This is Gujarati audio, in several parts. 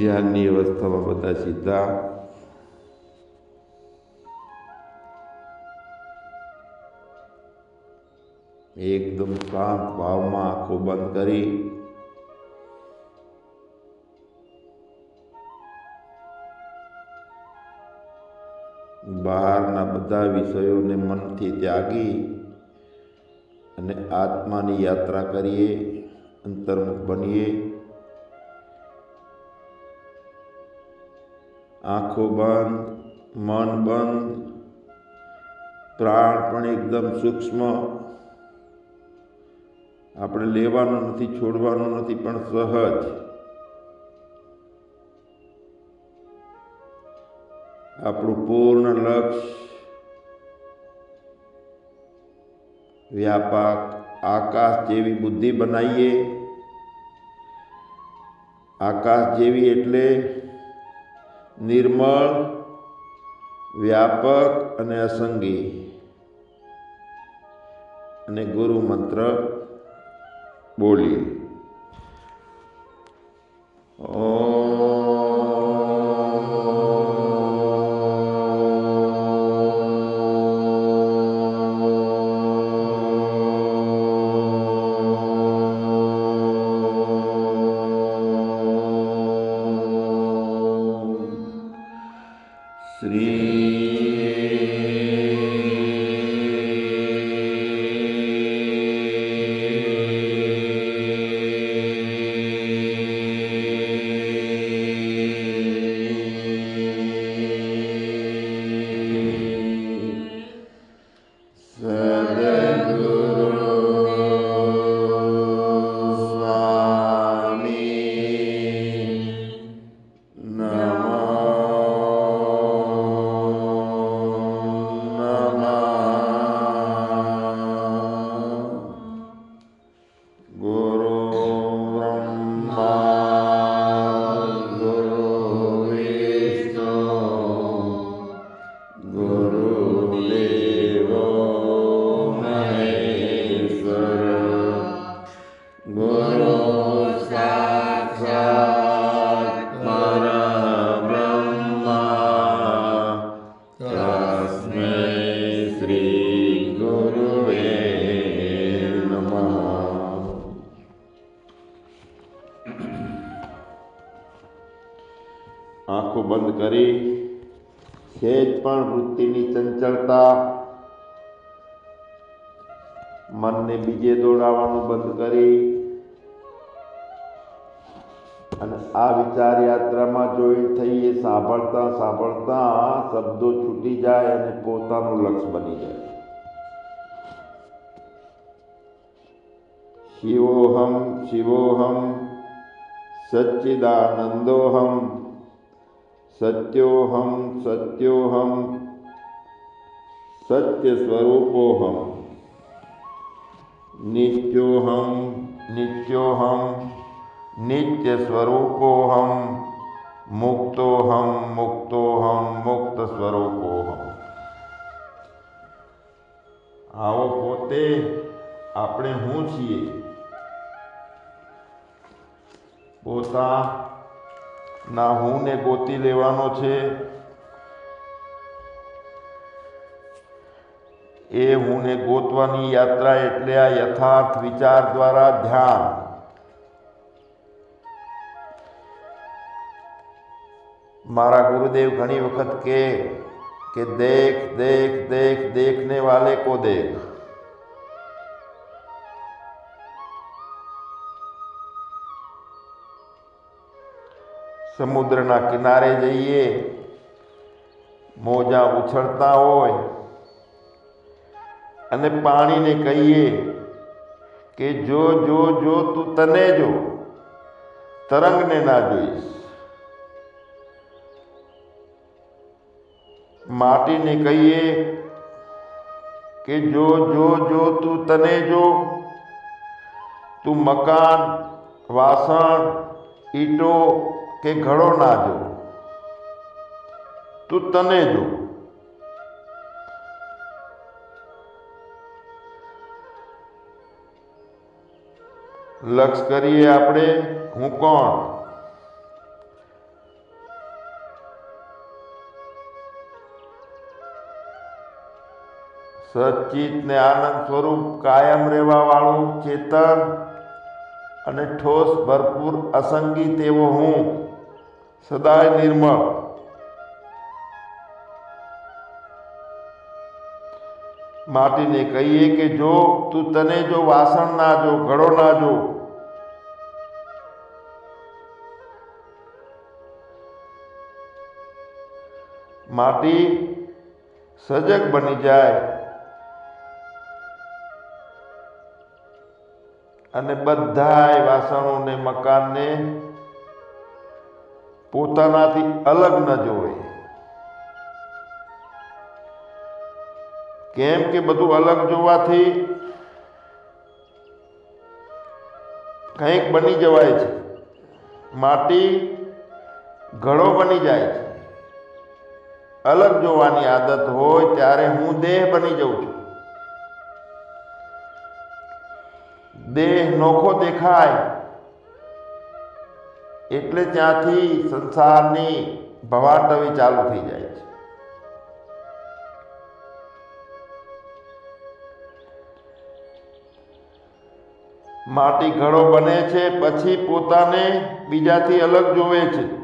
ધ્યાનની અવસ્થામાં બધા સીધા. એકદમ શાંત ભાવમાં આંખો બંધ કરી. બહારના બધા વિષયોને મનથી ત્યાગી અને આત્માની યાત્રા કરીએ, અંતર્મુખ બનીએ. આંખો બંધ મન બંધ પ્રાણ પણ એકદમ સૂક્ષ્મ. આપણે લેવાનું નથી, છોડવાનું નથી, પણ સહજ. આપણું પૂર્ણ લક્ષ્ય, વ્યાપક આકાશ જેવી બુદ્ધિ બનાવીએ. આકાશ જેવી એટલે નિર્મળ વ્યાપક અને અસંગી. અને ગુરુ મંત્ર બોલીએ આંખો કરી અને આ વિચાર યાત્રામાં જોઈન થઈએ સાંભળતા સાંભળતા શબ્દો છૂટી જાય અને પોતાનું લક્ષ્ય બની જાય. શિવોહમ શિવોહમ, સચ્ચિદાનંદોહમ, સત્યોહમ સત્યોહમ, સત્ય સ્વરૂપોહમ. નિત્યોહમ નિત્યોહમ નિત્ય સ્વરૂપોહમ મુક્તોહમ મુક્તોહમ મુક્ત સ્વરૂપોહમ આવો પોતે આપણે હું છીએ? પોતા ના હુંને ગોતી લેવાનો છે એ હુંને ગોતવાની યાત્રા એટલે આ યથાર્થ વિચાર દ્વારા ધ્યાન મારા ગુરુદેવ ઘણી વખત કે કે દેખ દેખ દેખ દેખને વાલે કો દેખ સમુદ્રના કિનારે જઈએ મોજા ઉછળતા હોય અને પાણીને કહીએ કે જો જો જો તું તને જો, તરંગને ના જોઈશ. માટીને કહીએ કે જો જો જો તું તને જો, તું મકાન, વાસણ, ઈટો કે ઘડો ના જો, તું તને જો. લક્ષ કરીએ આપણે. હું કોણ? સચિત ને આનંદ સ્વરૂપ કાયમ રહેવા વાળું ચેતન અને ઠોસ ભરપૂર અસંગી તેવો હું. સદાય નિર્મળ. માટીને કહીએ કે જો તું તને જો વાસણ ના જો, ઘડો ના જો માટી સજગ બની જાય અને બધાય વાસણોને, મકાનને પોતાનાથી અલગ ન જોવે. કેમ કે બધું અલગ જોવાથી કંઈક બની જવાય છે. માટી ઘડો બની જાય છે. અલગ જોવાની આદત હોય ત્યારે હું દેહ બની જઉં છું. દેહ નોખો દેખાય એટલે ત્યાંથી સંસારની ભવાટવી ચાલુ થઈ જાય છે. માટી ઘડો બને છે, પછી પોતાને બીજાથી અલગ જોવે છે.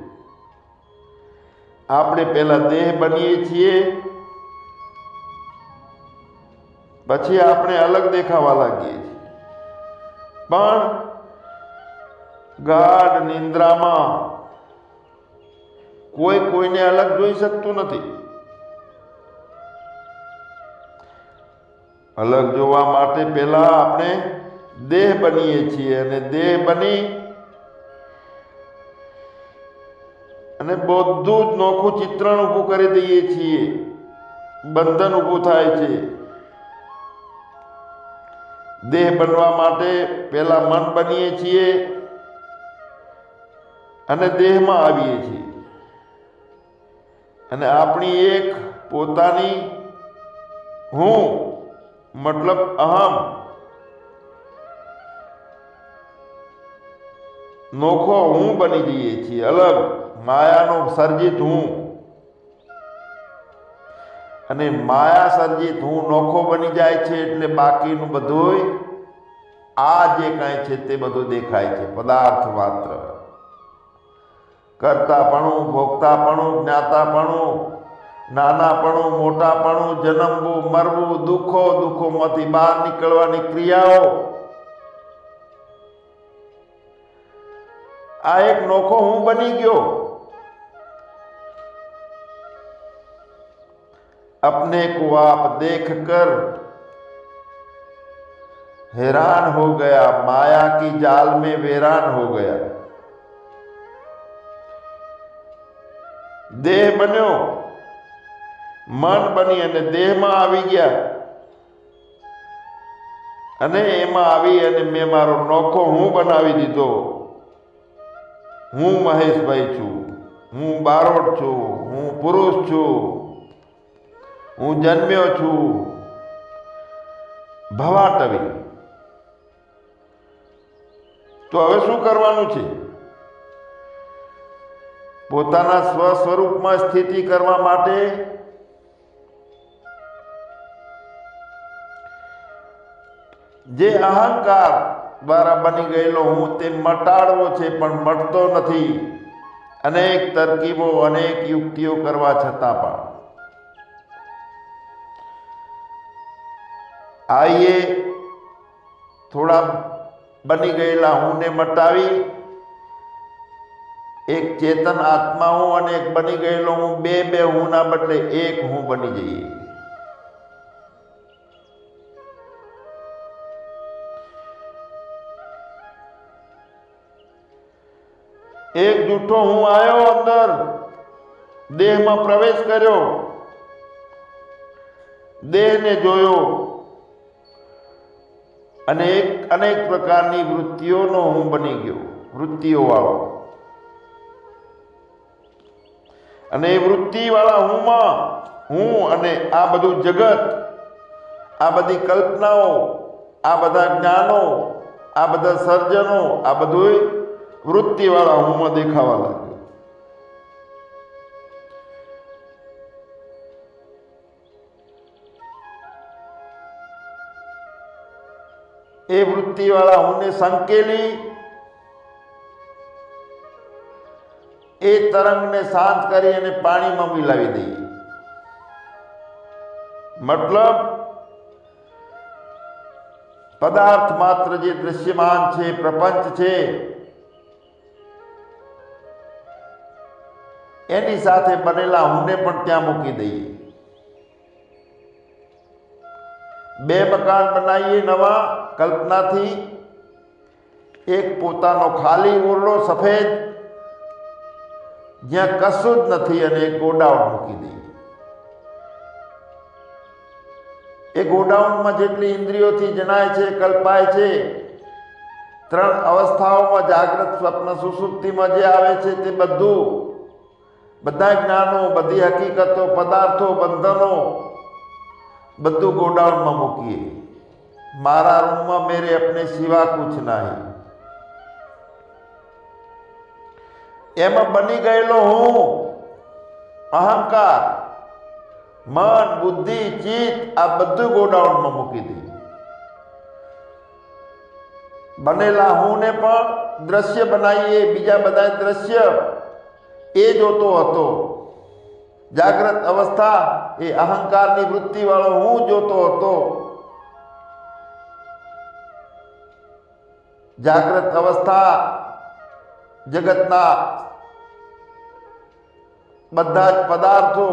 આપણે પહેલા દેહ બનીએ છીએ. પછી આપણે અલગ દેખાવા લાગીએ છીએ. પણ ગાઢ નિંદ્રામાં કોઈ કોઈને અલગ જોઈ શકતું નથી. અલગ જોવા માટે પહેલા આપણે દેહ બનીએ છીએ અને દેહ બની અને બધું જ નોખું ચિત્રણ ઊભું કરી દઈએ છીએ. બંધન ઊભું થાય છે. દેહ બનવા માટે પહેલા મન બનીએ છીએ અને દેહમાં આવીએ છીએ. અને આપણી એક પોતાની હું, મતલબ અહમ, નોખો હું બની જઈએ છીએ, અલગ. માયાનો સર્જિત હું. અને માયા સર્જિત હું નોખો બની જાય છે એટલે બાકીનું બધું આ જે કાંઈ છે તે બધું દેખાય છે, પદાર્થ માત્ર. કરતાપણું ભોગતાપણું જ્ઞાતાપણું, નાનાપણું, મોટાપણું, જન્મવું, મરવું, દુઃખો, દુઃખોમાંથી બહાર નીકળવાની ક્રિયાઓ. આ એક નોખો હું બની ગયો. अपने को आप देख कर हैरान हो गया माया की जाल में वेरान हो गया દેહ બન્યો મન બની અને દેહમાં આવી ગયા અને એમાં આવી અને મેં મારો નોખો હું બનાવી દીધો હું મહેશભાઈ છું હું બારોટ છું હું પુરુષ છું હું જન્મ્યો છું ભવાટવી. તો હવે શું કરવાનું છે? પોતાના સ્વ સ્વરૂપમાં સ્થિતિ કરવા માટે જે અહંકાર દ્વારા બની ગયેલો હું તે મટાડવો છે, પણ મટતો નથી. અનેક તરકીબો, અનેક યુક્તિઓ કરવા છતાં પણ. આઈએ થોડા બની ગયેલા હુંને મટાવી. એક ચેતન આત્મા હું અને એક બની ગયેલો હું. બે બે હુંના બદલે એક હું બની જઈએ. એક જૂઠો હું આવ્યો અંદર, દેહમાં પ્રવેશ કર્યો. દેહને જોયો. અને એક અનેક પ્રકારની વૃત્તિઓનો હું બની ગયો. વૃત્તિઓ વાળો અને એ વૃત્તિવાળા હુંમાં હું અને આ બધું જગત, આ બધી કલ્પનાઓ, આ બધા જ્ઞાનો, આ બધા સર્જનો, આ બધું વૃત્તિવાળા હુંમાં દેખાવા લાગ્યું. એ વૃત્તિવાળા હુંને સંકેલી. એ તરંગને શાંત કરી અને પાણીમાં મિલાવી દઈએ મતલબ, પદાર્થ માત્ર જે દૃશ્યમાન છે પ્રપંચ છે. એની સાથે બનેલા હુંને પણ ત્યાં મૂકી દઈએ. બે મકાન બનાવીએ નવા કલ્પનાથી. એક પોતાનો ખાલી ઓરડો સફેદ, જ્યાં કશું જ નથી અને એક ગોડાઉન મૂકી દઈએ. એ ગોડાઉનમાં જેટલી ઇન્દ્રિયોથી જણાય છે, કલ્પાય છે, ત્રણ અવસ્થાઓમાં જાગ્રત સ્વપ્ન સુસુપ્તિમાં જે આવે છે તે બધું, બધા જ્ઞાનો, બધી હકીકતો, પદાર્થો, બંધનો બધું ગોડાઉનમાં મૂકીએ. મારા રૂમમાં મેરે અપને સિવા કુછ નહીં. એમાં બની ગયેલો હું. અહંકાર, મન, બુદ્ધિ, ચિત્ત, આ બધું ગોડાઉનમાં મૂકી દે. બનેલા હું ને પણ દ્રશ્ય બનાવીએ, બીજા બધા દ્રશ્ય એ જોતો હતો. જાગ્રત અવસ્થા એ અહંકારની વૃત્તિ વાળો હું જોતો હતો. જાગ્રત અવસ્થા જગતના બધા જ પદાર્થો.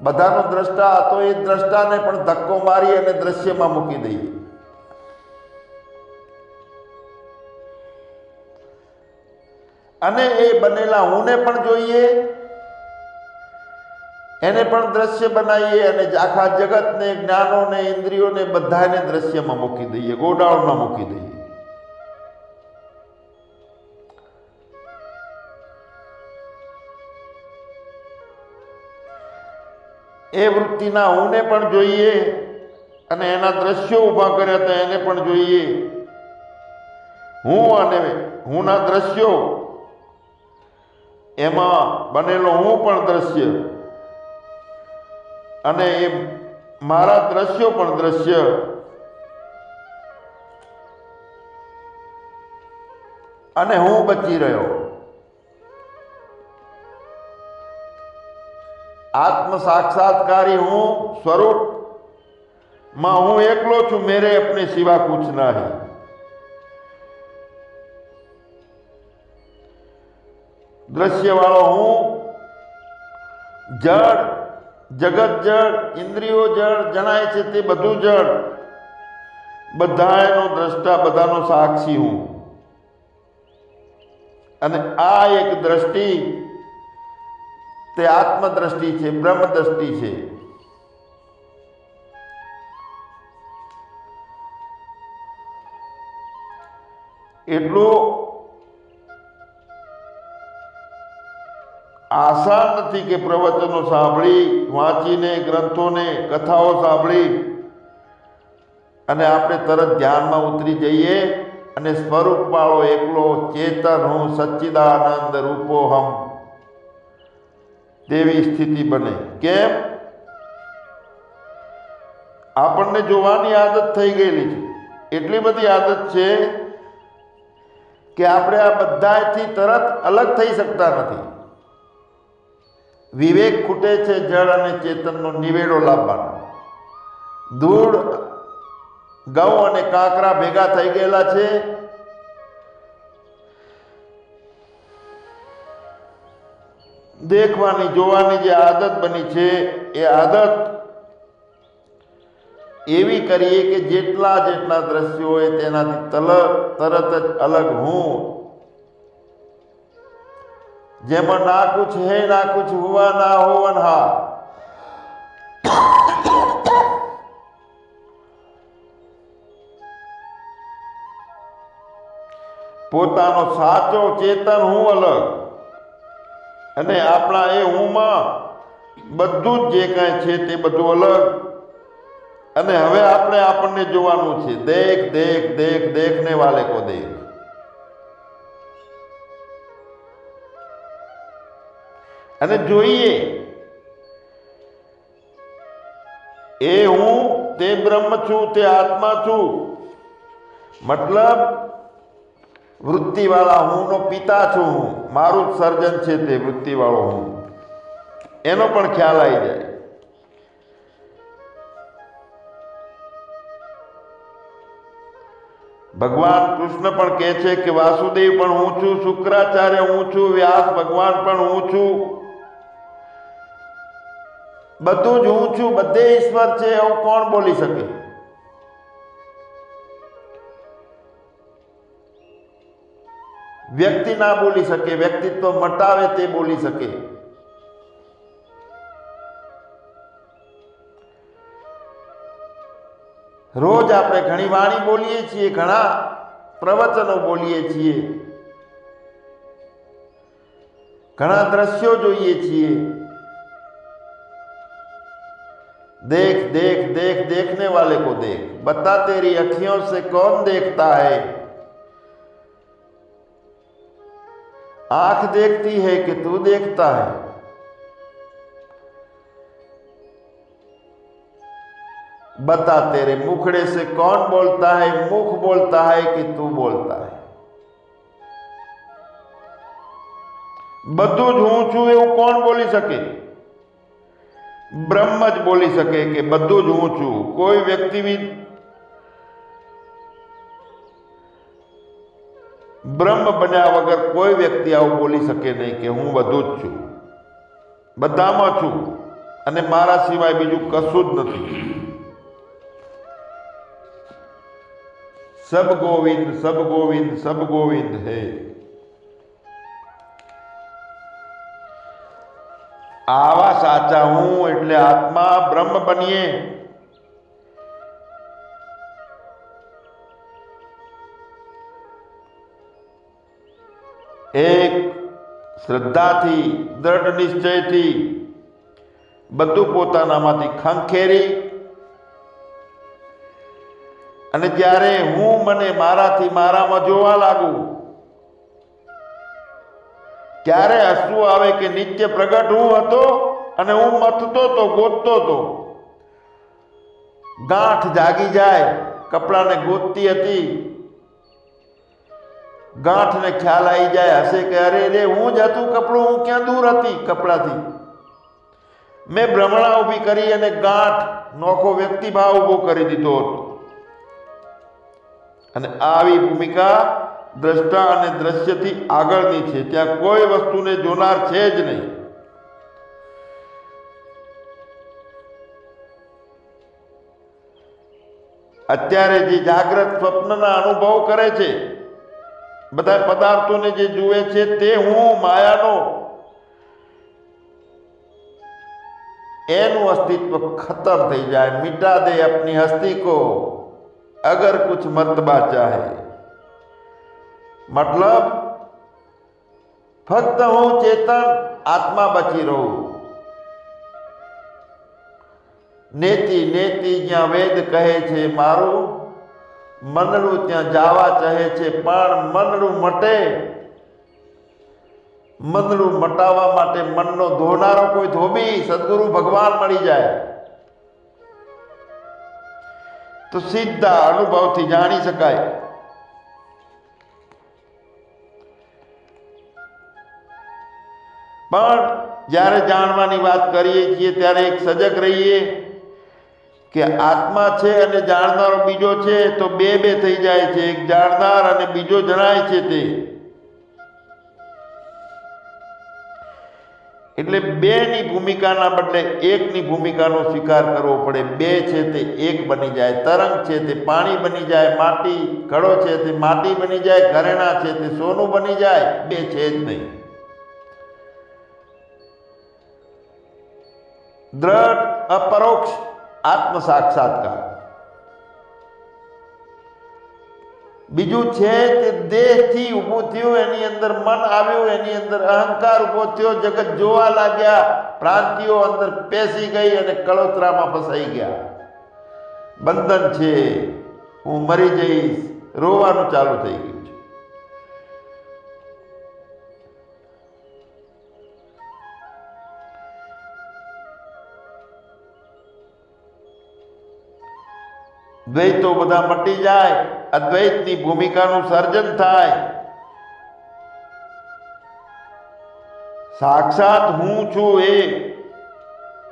બધાનો દ્રષ્ટા હતો એ દ્રષ્ટાને પણ ધક્કો મારી અને દ્રશ્યમાં મૂકી દઈએ. અને એ બનેલા હુંને પણ જોઈએ. એને પણ દ્રશ્ય બનાવીએ અને આખા જગતને, જ્ઞાનોને, ઇન્દ્રિયોને બધાને દ્રશ્યમાં મૂકી દઈએ, ગોડાઉનમાં મૂકી દઈએ. એ વૃત્તિના હુંને પણ જોઈએ અને એના દ્રશ્યો ઊભા કર્યા હતા એને પણ જોઈએ. હું અને હુંના દ્રશ્યો એમાં બનેલો હું પણ દ્રશ્ય. અને એ મારા દ્રશ્યો પણ દ્રશ્ય. અને હું બચી રહ્યો. આત્મ સાક્ષાત્કારી હું સ્વરૂપમાં હું એકલો છું, મેરે અપને સિવા કુછ નહીં. વાળો હું. જળ, જગત જળ, ઇન્દ્રિયો જળ, જણાય છે તે બધું જળ. બધાનો દ્રષ્ટા, બધાનો સાક્ષી હું. અને આ એક દ્રષ્ટિ, તે આત્મદ્રષ્ટિ છે બ્રહ્મ દ્રષ્ટિ છે. એટલું આસાન નથી કે પ્રવચનો સાંભળી, વાંચીને, ગ્રંથોને, કથાઓ સાંભળી. અને આપણે તરત ધ્યાનમાં ઉતરી જઈએ અને સ્વરૂપ વાળો એકલો, ચેતન હું સચ્ચિદાનંદ રૂપો હમ. તેવી સ્થિતિ બને. કેમ? આપણને જોવાની આદત થઈ ગયેલી છે. એટલી બધી આદત છે કે આપણે આ બધાથી તરત અલગ થઈ શકતા નથી. વિવેક ખૂટે છે જળ અને ચેતનનો નિવેડો લાવવાનો. ધૂળ, ઘઉં અને કાંકરા ભેગા થઈ ગયેલા છે. દેખવાની, જોવાની જે આદત બની છે, એ આદત એવી કરીએ કે જેટલા જેટલા દ્રશ્યો હોય તેનાથી તલ, તરત જ અલગ હું જેમાં ના કુછ હે, ના કુછ હુआ ના હોવન હા. પોતાનો સાચો ચેતન હું અલગ. અને આપણા એ હુંમાં બધું જ જે કાંઈ છે તે બધું અલગ. અને હવે આપણે આપણને જોવાનું છે, દેખ દેખ દેખ, દેખને વાલે કો દેખ. અને જોઈએ. એ હું તે બ્રહ્મ છું, તે આત્મા છું. મતલબ, વૃત્તિવાળા હુંનો પિતા છું હું. મારું જ સર્જન છે તે વૃત્તિવાળો હું. એનો પણ ખ્યાલ આવી જાય. ભગવાન કૃષ્ણ પણ કહે છે કે વાસુદેવ પણ હું છું, શુક્રાચાર્ય હું છું, વ્યાસ ભગવાન પણ હું છું. બધું જ હું છું, બધે ઈશ્વર છે એવું કોણ બોલી શકે? વ્યક્તિ ના બોલી શકે, વ્યક્તિત્વ મટાવે તે બોલી શકે. રોજ આપણે ઘણી વાણી બોલીએ છીએ, ઘણા પ્રવચનો બોલીએ છીએ. ઘણા દ્રશ્યો જોઈએ છીએ. देख देख देख देखने वाले को देख बता तेरी अखियों से कौन देखता है आंख देखती है कि तू देखता है बता तेरे मुखड़े से कौन बोलता है मुख बोलता है कि तू बोलता है બધું જ હું છું એવું કોણ બોલી શકે બ્રહ્મ જ બોલી શકે કે બધું જ હું છું. કોઈ વ્યક્તિ બ્રહ્મ બન્યા વગર કોઈ વ્યક્તિ આવું બોલી શકે નહીં કે હું બધું જ છું. બધામાં છું. અને મારા સિવાય બીજું કશું જ નથી. સબ ગોવિંદ સબ ગોવિંદ સબ ગોવિંદ હે. આવા સાચા હું એટલે આત્મા બ્રહ્મ બનીએ. એક શ્રદ્ધાથી, દ્રઢ નિશ્ચયથી બધું પોતાનામાંથી ખંખેરી અને જ્યારે હું મને મારાથી મારામાં જોવા લાગુ, ત્યારે હસવું આવે કે નિત્ય પ્રગટ હું હતો? અને હું મથતો તો, ગોતતો તો. ગાંઠ જાગી જાય, કપડાને ગોતતી હતી. ગાંઠને ખ્યાલ આવી જાય, હશે કે અરે રે, હું જ હતું કપડું, હું ક્યાં દૂર હતી કપડાથી? મેં ભ્રમણા ઊભી કરી અને ગાંઠ નોખો વ્યક્તિભાવ ઊભો કરી દીધો હતો. અને આવી ભૂમિકા દ્રષ્ટા અને દ્રશ્યથી આગળની છે. ત્યાં કોઈ વસ્તુને જોનાર છે જ નહીં. અત્યારે જે જાગ્રત સ્વપ્નના અનુભવ કરે છે, બધા પદાર્થોને જે જુએ છે તે હું માયાનો એનું અસ્તિત્વ ખતમ થઈ જાય. મીટા દે આપની હસ્તી કો, અગર કુછ મરતબા ચાહે. મતલબ, ફક્ત હું ચેતન આત્મા બચી રહું. નેતિ નેતિ જ્યાં વેદ કહે છે, મારું મનડું ત્યાં જાવા ચહે છે, પણ મનડું મટે. મનડું મટાવવા માટે મનનો ધોનારો કોઈ ધોબી સદગુરુ ભગવાન મળી જાય. તો સીધા અનુભવથી જાણી શકાય. પણ જ્યારે જાણવાની વાત કરીએ છીએ, ત્યારે એક સજગ રહીએ. કે આત્મા છે અને જાણનારો બીજો છે, તો બે બે થઈ જાય છે. એક જાણનાર અને બીજો જણાય છે તે. એટલે બેની ભૂમિકાના બદલે એકની ભૂમિકાનો સ્વીકાર કરવો પડે. બે છે તે એક બની જાય. તરંગ છે તે પાણી બની જાય, માટી ઘડો છે તે માટી બની જાય, ઘરેણા છે તે સોનું બની જાય. બે છે જ નહીં. દ્રઢ, અપરોક્ષ આત્મ સાક્ષાત્કાર બીજું છે તે દેહથી ઊભું થયું, એની અંદર મન આવ્યું, એની અંદર અહંકાર ઊભો થયો, જગત જોવા લાગ્યા, પ્રાંતિઓ અંદર પેસી ગઈ અને કળોતરામાં ફસાઈ ગયા. બંધન છે, હું મરી જઈશ, રોવાનું ચાલુ થઈ ગયું. દ્વૈતો બધા મટી જાય, અદ્વૈતની ભૂમિકાનું સર્જન થાય. સાક્ષાત હું છું એ.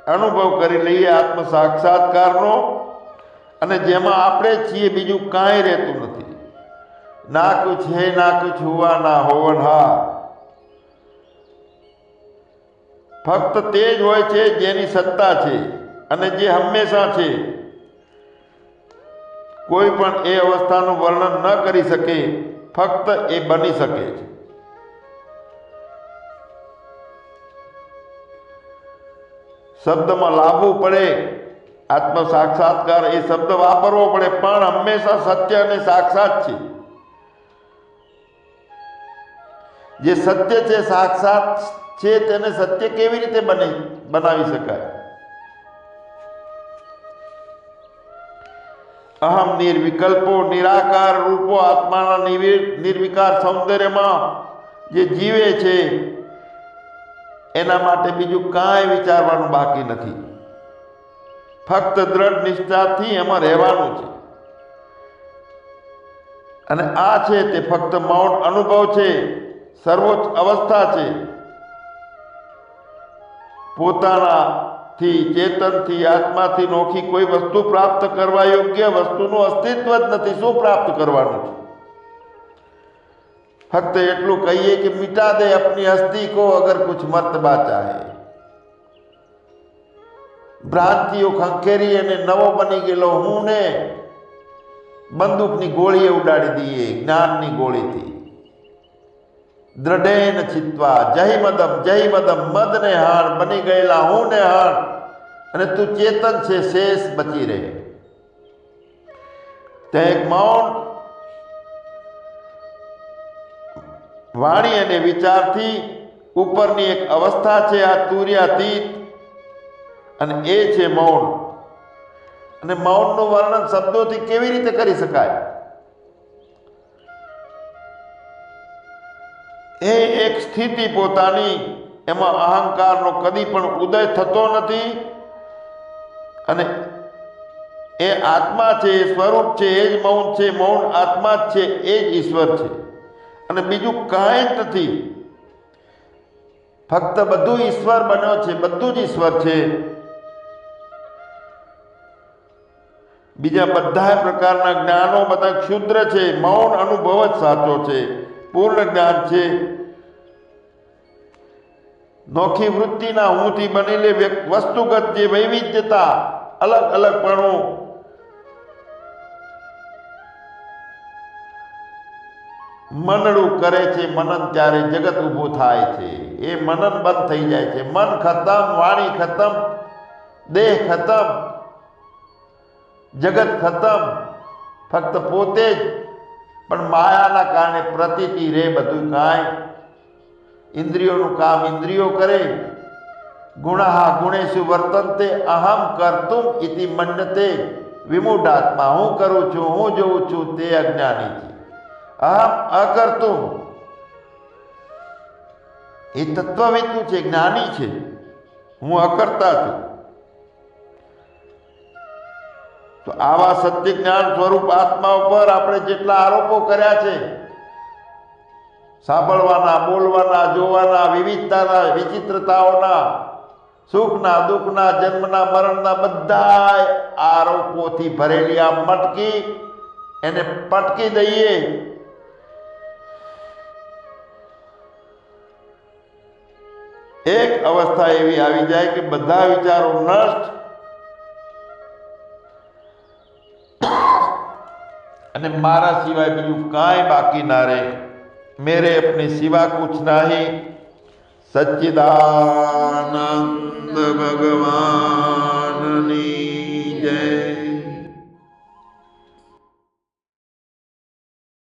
અનુભવ કરી લઈએ આત્મ સાક્ષાત્કારનો, અને જેમાં આપણે છીએ બીજું કાંઈ રહેતું નથી. ના કુછ હે, ના કુછ હોવા ના હોવન હા. ફક્ત તે જ હોય છે જેની સત્તા છે અને જે હંમેશા છે. કોઈ પણ એ અવસ્થાનું વર્ણન ન કરી શકે, ફક્ત એ બની શકે છે. શબ્દમાં લાવવું પડે, આત્મ સાક્ષાત્કાર એ શબ્દ વાપરવો પડે, પણ હંમેશા સત્ય અને સાક્ષાત છે. જે સત્ય છે, સાક્ષાત છે, તેને સત્ય કેવી રીતે બને, બનાવી શકાય? અહમ નિર્વિકલ્પો, નિરાકાર રૂપો આત્માના નિર્વિ- નિર્વિકાર સૌંદર્યમાં જે જીવે છે, એના માટે બીજું કાંઈ વિચારવાનું બાકી નથી. ફક્ત દ્રઢ નિષ્ઠાથી એમાં રહેવાનું છે. અને આ છે તે ફક્ત મૌન અનુભવ છે, સર્વોચ્ચ અવસ્થા છે. પોતાનાથી ચેતનથી આત્માથી નોખી કોઈ વસ્તુ પ્રાપ્ત કરવા યોગ્ય વસ્તુનું અસ્તિત્વ જ નથી. શું પ્રાપ્ત કરવાનું છે? ફક્ત એટલું કહીએ કે મિટા દે અપની હસ્તી કો અગર કુછ મત બાચા હે ભ્રાંતિઓ ખંખેરી અને નવો બની ગયેલો હું ને બંદૂકની ગોળીએ ઉડાડી દઈએ, જ્ઞાનની ગોળીથી. દ્રઢેન ચિત્વા, જય મદમ જય મદમ મદ ને હાર, બની ગયેલા હું ને હાર. અને તું ચેતન છે, શેષ બચી રહે. તે એક મૌન વાણી અને વિચારથી ઉપરની એક અવસ્થા છે, આ તુર્યાતીત. અને એ છે મૌન. અને મૌનનું વર્ણન શબ્દોથી કેવી રીતે કરી શકાય? સ્થિતિ પોતાની, એમાં અહંકારનો કદી પણ ઉદય થતો નથી. અને એ આત્મા છે, એ સ્વરૂપ છે, એ જ મૌન છે, મૌન આત્મા જ છે, એ જ ઈશ્વર છે. અને બીજું કાંઈ જ નથી. ફક્ત બધું ઈશ્વર બન્યો છે, બધું જ ઈશ્વર છે. બીજા બધા પ્રકારના જ્ઞાનો, બધા ક્ષુદ્ર છે, મૌન અનુભવ જ સાચો છે, પૂર્ણ જ્ઞાન છે. નોખી વૃત્તિના હુંથી બનેલી વસ્તુગત જે વૈવિધ્યતા, અલગ અલગપણું મનડું કરે છે, મનન ત્યારે જગત ઊભું થાય છે. એ મનન બંધ થઈ જાય છે. મન ખતમ, વાણી ખતમ, દેહ ખતમ, જગત ખતમ, ફક્ત પોતે જ. પણ માયાના કારણે પ્રતીતિ રે બધું કાંઈ ઇન્દ્રિયોનું કામ ઇન્દ્રિયો કરે. ગુણાહા ગુણેશુ વર્તનતે અહમ કરતું ઇતિ મન્યતે. વિમૂઢાત્મા હું કરું છું, હું જોઉં છું તે અજ્ઞાની છે. અહમ અકર્તું એ તત્વવેતું છે, જ્ઞાની છે. હું અકર્તા છું. તો આવા સત્ય જ્ઞાન સ્વરૂપ આત્મા ઉપર આપણે જેટલા આરોપો કર્યા છે સાંભળવાના, બોલવાના, જોવાના, વિવિધતાના, વિચિત્રતાઓના, સુખના, દુઃખના, જન્મના, મરણના બધા આરોપોથી ભરેલી આ મટકી એને પટકી દઈએ. એક અવસ્થા એવી આવી જાય કે બધા વિચારો નષ્ટ. અને મારા સિવાય બીજું કાંઈ બાકી ના રહે. मेरे अपने सिवा कुछ नाही सच्चिदानंद भगवान जय